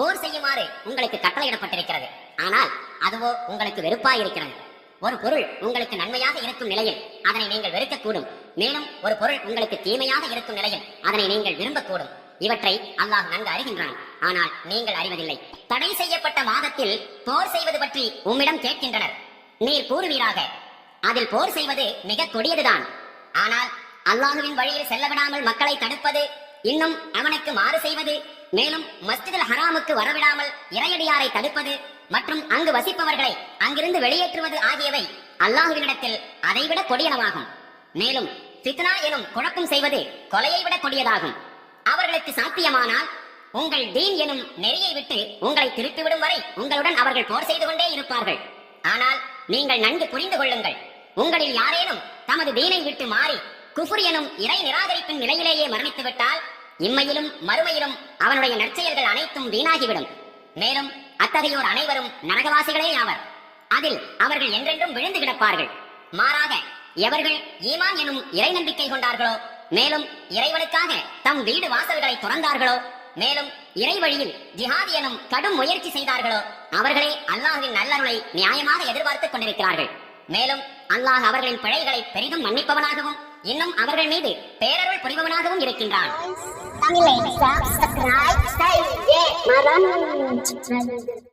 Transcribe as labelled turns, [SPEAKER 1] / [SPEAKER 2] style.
[SPEAKER 1] போர் செய்யுமாறு உங்களுக்கு கட்டளையிடப்பட்டிருக்கிறது. ஆனால் அதுவோ உங்களுக்கு வெறுப்பாய் இருக்கிறது ஒரு பொருள் உங்களுக்கு நன்மையாக இருக்கும் நிலையில் அதனை நீங்கள் வெறுக்கக்கூடும். மேலும் ஒரு பொருள் உங்களுக்கு தீமையாக இருக்கும் நிலையில் அதனை நீங்கள் விரும்பக்கூடும். இவற்றை அல்லாஹ் நன்கு அறிகின்றான். ஆனால் நீங்கள் அறிவதில்லை. தடை செய்யப்பட்ட மாதத்தில் போர் செய்வது பற்றி உம்மிடம் கேட்கின்றனர். நீர் கூறுவீராக. அதில் போர் செய்வது மிக கொடியதுதான். ஆனால் அல்லாஹுவின் வழியில் செல்லவிடாமல் மக்களை தடுப்பது இன்னும் அவனுக்கு மாறு செய்வது மேலும் மஸ்ஜிதுல் ஹராமுக்கு வரவிடாமல் இறையடியாரை தடுப்பது மற்றும் அங்கு வசிப்பவர்களை அங்கிருந்து வெளியேற்றுவது ஆகியவை அல்லாஹுவினிடத்தில் அதைவிட கொடியனவாகும். மேலும் பித்னா எனும் குழப்பம் செய்வது கொலையை விட கொடியதாகும். அவர்களுக்கு சாத்தியமானால் உங்கள் தீன் எனும் நெறியை விட்டு உங்களை திருப்பிவிடும் வரை உங்களுடன் அவர்கள் போர் செய்து கொண்டே இருப்பார்கள். ஆனால் நீங்கள் நன்கு புரிந்து கொள்ளுங்கள். உங்களில் யாரேனும் தமது தீனை விட்டு மாறி குஃபுர் எனும் இறை நிராகரிப்பின் நிலையிலேயே மரணித்துவிட்டால் இம்மையிலும் மறுமையிலும் அவனுடைய நற்செயல்கள் அனைத்தும் வீணாகிவிடும். மேலும் அத்தகையோர் அனைவரும் நரகவாசிகளே ஆவர். அதில் அவர்கள் என்றென்றும் விழுந்து கிடப்பார்கள். மாறாக எவர்கள் ஈமான் எனும் இறை நம்பிக்கை கொண்டார்களோ மேலும் இறைவனுக்காக தம் வீடு வாசல்களை துறந்தார்களோ மேலும் இறை வழியில் ஜிஹாத் எனும் கடும் முயற்சி செய்தார்களோ அவர்களே அல்லாஹின் நல்லருளை நியாயமாக எதிர்பார்த்துக் கொண்டிருக்கிறார்கள். மேலும் அல்லாஹ் அவர்களின் பிழைகளை பெரிதும் மன்னிப்பவனாகவும் இன்னும் அவர்கள் மீது பேரருள் புரிபவனாகவும் இருக்கின்றான்.
[SPEAKER 2] like, subscribe, style, yeah. Maraming.